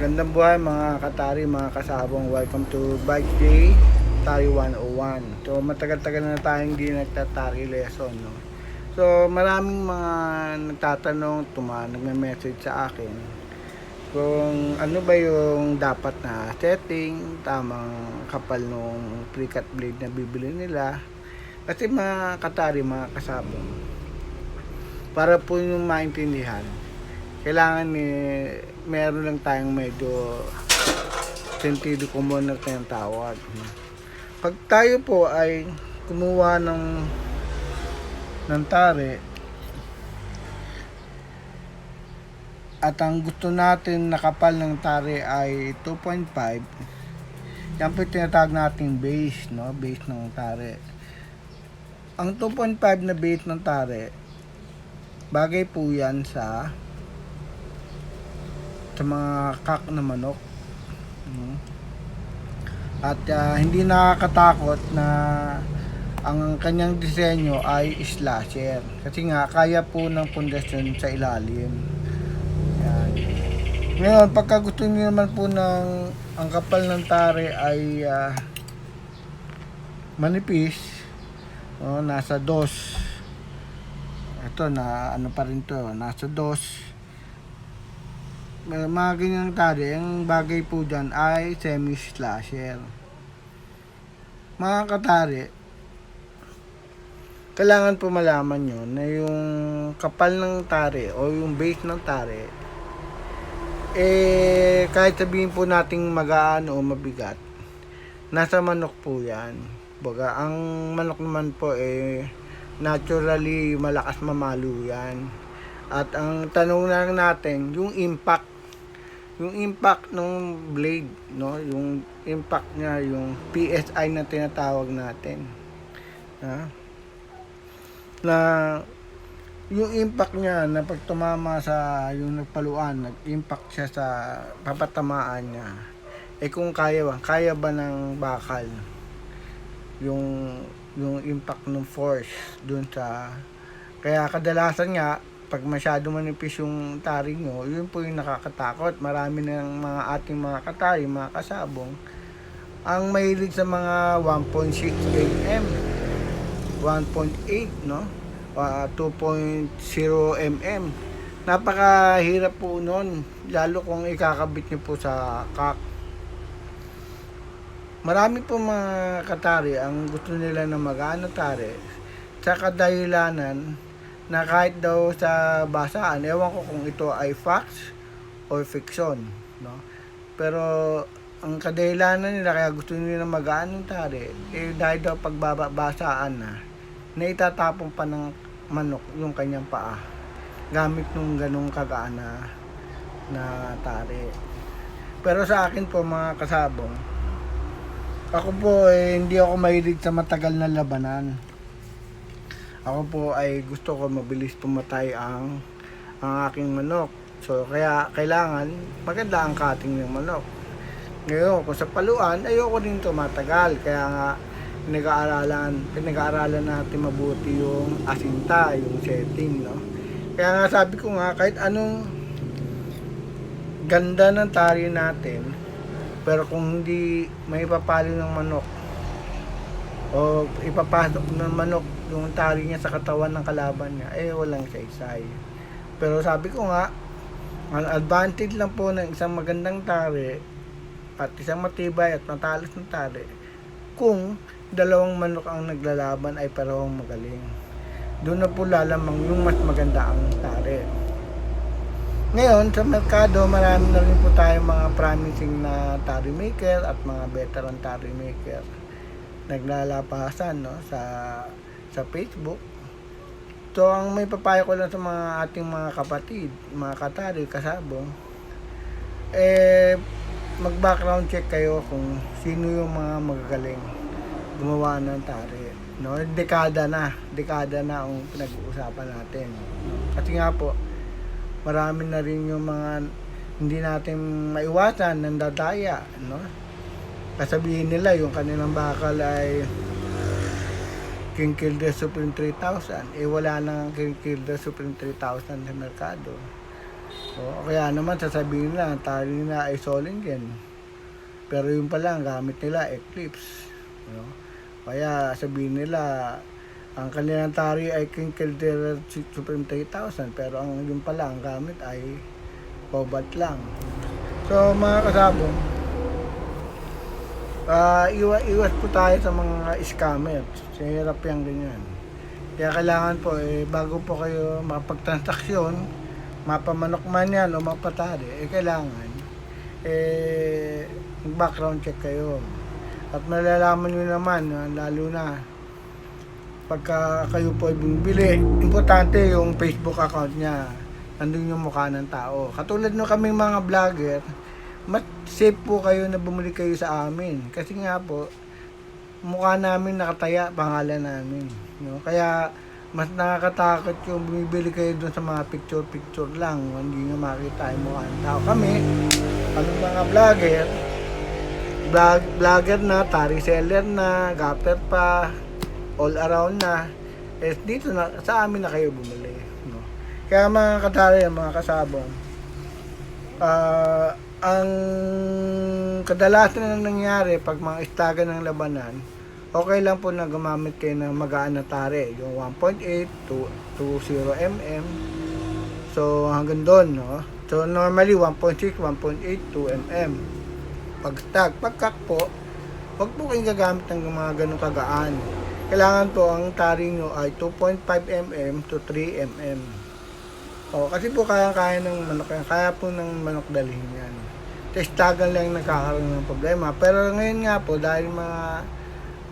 Magandang buhay mga katari, mga kasabong. Welcome to Bike Day, Tari 101. So matagal-tagal na tayong hindi nagtatari lesson. No? So maraming mga nagtatanong, tuma, nagme-message sa akin kung ano ba yung dapat na setting, tamang kapal nung pre-cut blade na bibili nila. Kasi mga katari, mga kasabong, para po yung maintindihan, kailangan eh, meron lang tayong medyo sentido commun na tayong tawag. Pag tayo po ay kumuha ng ng tare at ang gusto natin na kapal ng tare ay 2.5 yan po tinatawag nating base no base ng tare ang 2.5 na base ng tare bagay po yan sa sa mga kak na manok. Mm. at ah, hindi nakakatakot na ang kanyang disenyo ay slasher. Kasi nga kaya po ng pundasyon sa ilalim. Yan. ngayon pagka gusto niyo naman po ng ang kapal ng tare ay ah, manipis oh, nasa dos. Ito na ano pa rin to nasa dos mga ganyang tali, ang bagay po dyan ay semi-slasher. Mga katari, kailangan po malaman nyo na yung kapal ng tare o yung base ng tare, eh, kahit sabihin po nating magaan o mabigat, nasa manok po yan. Baga, ang manok naman po eh, naturally malakas mamalo yan. At ang tanong lang natin, yung impact yung impact ng blade, no? Yung impact niya, yung PSI na tinatawag natin. Ha? Na yung impact niya na pag tumama sa yung nagpaluan, nag-impact siya sa papatamaan niya. Eh kung kaya ba, kaya ba ng bakal yung yung impact ng force dun sa kaya kadalasan nga pag masyado manipis yung tari nyo, yun po yung nakakatakot. Marami ng mga ating mga katari, mga kasabong, ang mahilig sa mga 1.6 mm, 1.8, no? Uh, 2.0 mm. Napakahirap po nun, lalo kung ikakabit nyo po sa kak. Marami po mga katari ang gusto nila na mag-ano tari sa kadahilanan na kahit daw sa basaan, ewan ko kung ito ay facts or fiction, no? Pero ang kadahilanan nila kaya gusto nila magaan ng tari, eh dahil daw pagbabasaan na, na itatapon pa ng manok yung kanyang paa gamit nung ganong kagaan na, na tari. Pero sa akin po mga kasabong, ako po eh, hindi ako mahilig sa matagal na labanan ako po ay gusto ko mabilis pumatay ang ang aking manok. So kaya kailangan maganda ang cutting ng manok. Ngayon, kung sa paluan, ayoko din tumatagal. Kaya nga, pinag-aaralan, pinag-aaralan natin mabuti yung asinta, yung setting, no? Kaya nga sabi ko nga, kahit anong ganda ng tari natin, pero kung hindi may papalo ng manok, o ipapasok ng manok yung tali niya sa katawan ng kalaban niya, eh walang saysay. Pero sabi ko nga, ang advantage lang po ng isang magandang tali at isang matibay at matalas ng tali kung dalawang manok ang naglalaban ay parehong magaling. Doon na po lalamang yung mas maganda ang tali. Ngayon, sa merkado, marami na rin po tayong mga promising na tari maker at mga veteran tari maker naglalapasan no sa sa Facebook. So ang may papayo ko lang sa mga ating mga kapatid, mga katari, kasabong eh mag background check kayo kung sino yung mga magagaling gumawa ng tari. No, dekada na, dekada na ang pinag-uusapan natin. Kasi nga po, marami na rin yung mga hindi natin maiwasan ng dadaya, no? Sasabihin nila yung kanilang bakal ay King Kilder Supreme 3000 eh wala nang King Kilder Supreme 3000 sa merkado O kaya naman sasabihin nila, ang tali nila ay Solingen. Pero yung pala, ang gamit nila, Eclipse. No? Kaya sabihin nila, ang kanilang tari ay King Caldera Supreme 3000 pero ang yung pala ang gamit ay Cobalt lang. So mga kasabong, ah iwa, iwas po tayo sa mga scammer. Hirap yung ganyan. Kaya kailangan po, eh, bago po kayo makapagtransaksyon, mapamanok man yan o mapatari, eh kailangan, eh, background check kayo. At malalaman nyo naman, ah, lalo na, pagka kayo po ay bumibili, importante yung Facebook account niya. Nandun yung mukha ng tao. Katulad nung kaming mga vlogger, mas safe po kayo na bumili kayo sa amin. Kasi nga po, mukha namin nakataya, pangalan namin. No? Kaya, mas nakakatakot yung bumibili kayo doon sa mga picture-picture lang. Hindi nyo makita yung mukha ng tao. Kami, kami mga vlogger, vlog, vlogger na, tari seller na, gapper pa, all around na, eh, dito na, sa amin na kayo bumili. No? Kaya mga katari, mga kasabong, ah, ang kadalasan na nangyari pag mga istaga ng labanan, okay lang po na gumamit kayo ng magaan na tare, yung 1.8 to 20 mm. So hanggang doon, no? So normally 1.6, 1.8, 2 mm. Pag stag, pagkak po, wag po kayong gagamit ng mga ganong kagaan. Kailangan po ang tari nyo ay 2.5 mm to 3 mm. O, kasi po kaya-kaya ng manok yan. Kaya po ng manok dalhin yan. Testagan lang nagkakaroon ng problema. Pero ngayon nga po, dahil mga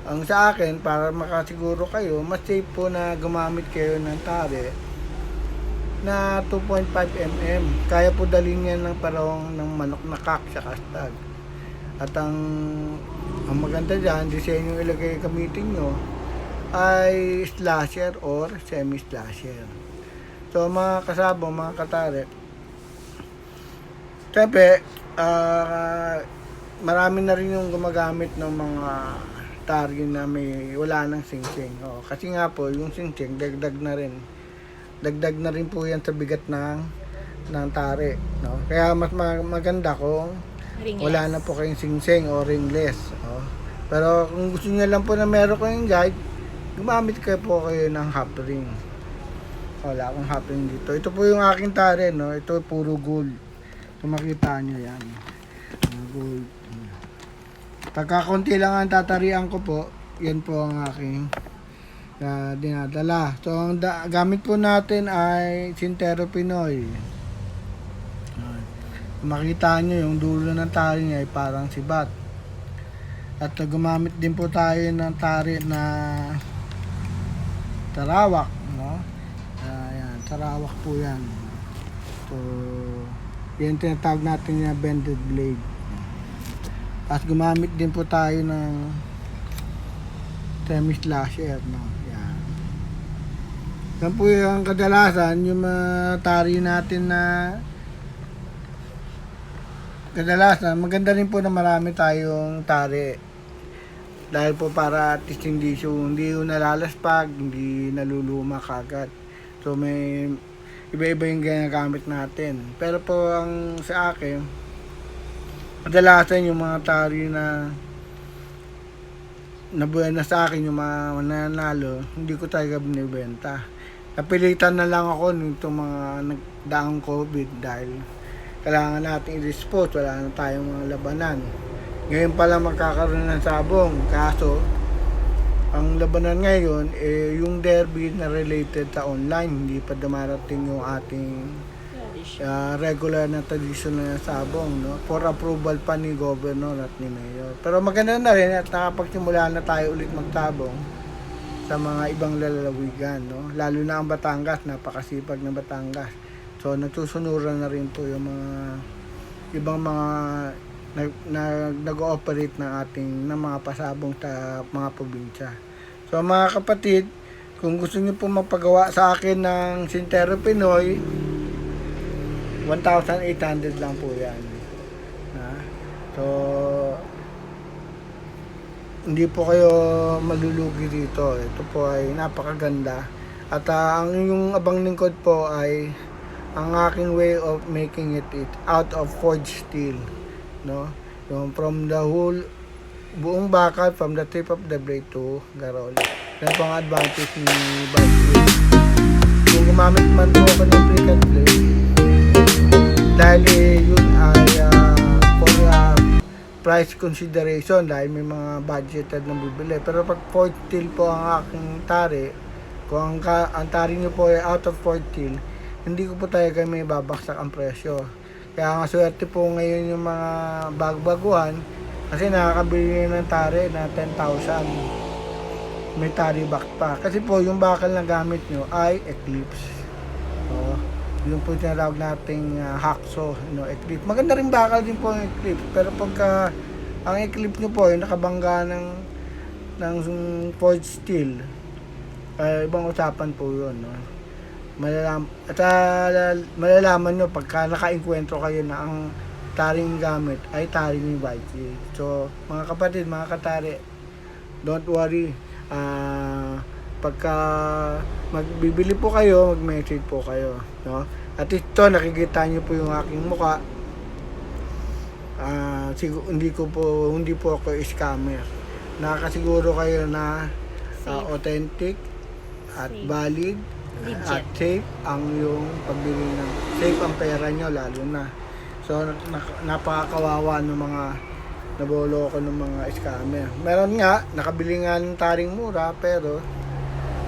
ang sa akin, para makasiguro kayo, mas safe po na gumamit kayo ng tare na 2.5 mm. Kaya po dalhin yan ng parang ng manok na kak sa kastag. At ang ang maganda dyan, disenyo ilagay gamitin nyo ay slasher or semi-slasher. So mga kasabong, mga katare, Siyempre, ah, marami na rin yung gumagamit ng mga tari na may wala ng singsing. Oh, kasi nga po, yung singsing, dagdag na rin. Dagdag na rin po yan sa bigat ng, ng tari. No? Kaya mas ma- maganda kung Ringless. wala na po kayong singsing o ringless. Oh. Pero kung gusto niyo lang po na meron kayong guide, gumamit kayo po kayo ng half ring. Wala akong half ring dito. Ito po yung aking tare, no? Ito puro gold. Kung makita nyo yan. Mga gold. Pagka konti lang ang tatarian ko po, yan po ang aking na dinadala. So, ang da- gamit po natin ay Sintero Pinoy. Kung makita nyo, yung dulo ng tali niya ay parang sibat. At uh, gumamit din po tayo ng tari na tarawak. No? Ayan, tarawak po yan. So, yan tinatawag natin na bended blade. At gumamit din po tayo ng semi slasher. No? Yan. Yan po yung kadalasan, yung mga tari natin na kadalasan, maganda rin po na marami tayong tari. Dahil po para at least hindi siya, hindi yung nalalaspag, hindi naluluma kagad. So may iba-iba yung ginagamit natin. Pero po ang sa akin, kadalasan yung mga tari na nabuhay na sa akin yung mga nanalo, hindi ko talaga binibenta. Napilitan na lang ako nito mga nagdaang COVID dahil kailangan natin i-dispose, wala na tayong mga labanan. Ngayon pala magkakaroon ng sabong, kaso ang labanan ngayon, eh, yung derby na related sa online, hindi pa dumarating yung ating uh, regular na traditional na sabong no? For approval pa ni governor at ni mayor. Pero maganda na rin at nakapagsimula na tayo ulit magtabong sa mga ibang lalawigan no? Lalo na ang Batangas napakasipag ng Batangas. So nagsusunuran na rin po yung mga ibang mga nag, nag, nag-ooperate ng ating ng mga pasabong sa mga probinsya so mga kapatid kung gusto niyo po magpagawa sa akin ng Sintero Pinoy 1,800 lang po yan. Ha? So, hindi po kayo malulugi dito. Ito po ay napakaganda. At ah, ang yung abang lingkod po ay ang aking way of making it, it out of forged steel. No? Yung from the whole buong bakal from the tip of the blade to garol. Yan po ang advantage ni bike blade. Kung gumamit man po ako ng pre-cut blade, dahil eh, yun ay ah, for ah, price consideration dahil may mga budgeted na bibili. Pero pag fourth steel po ang aking tari, kung ang, ang tari nyo po ay out of fourth steel, hindi ko po talaga may babaksak ang presyo. Kaya nga swerte po ngayon yung mga bagbaguhan kasi nakakabili ng tari na 10,000. May tari back pa. Kasi po yung bakal na gamit nyo ay Eclipse. Oo. Yung po yung tinatawag nating uh, Hacksaw, no, Eclipse. Maganda rin bakal din po yung Eclipse. Pero pagka ang Eclipse nyo po ay nakabangga ng ng forged steel, ay ibang usapan po yun. No? Malalam, at ah, malalaman nyo pagka naka-enkwentro kayo na ang taring gamit ay taring ni Viking. So, mga kapatid, mga katari, don't worry. Ah, pagka magbibili po kayo, mag-message po kayo, no? At ito nakikita niyo po yung aking muka. Ah, siguro hindi ko po hindi po ako scammer. Nakakasiguro kayo na Safe. authentic at Safe. valid Legit. at safe ang yung pagbili ng safe ang pera nyo lalo na. So napakakawawa ng mga nabolo ko ng mga scammer. Meron nga, nakabili nga ng taring mura pero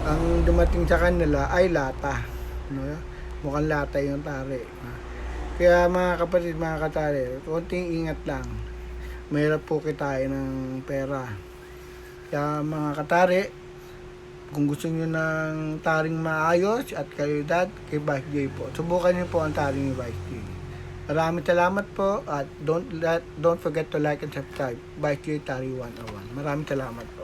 ang dumating sa kanila ay lata. No? Mukhang lata yung tari. Kaya mga kapatid, mga katari, konting ingat lang. Mahirap po kitain ng pera. Kaya mga katari, kung gusto nyo ng taring maayos at kalidad, kay Bike J po. Subukan nyo po ang taring ni Bike J. Maraming salamat po at don't let, don't forget to like and subscribe. Bike J Tari 101. Maraming salamat po.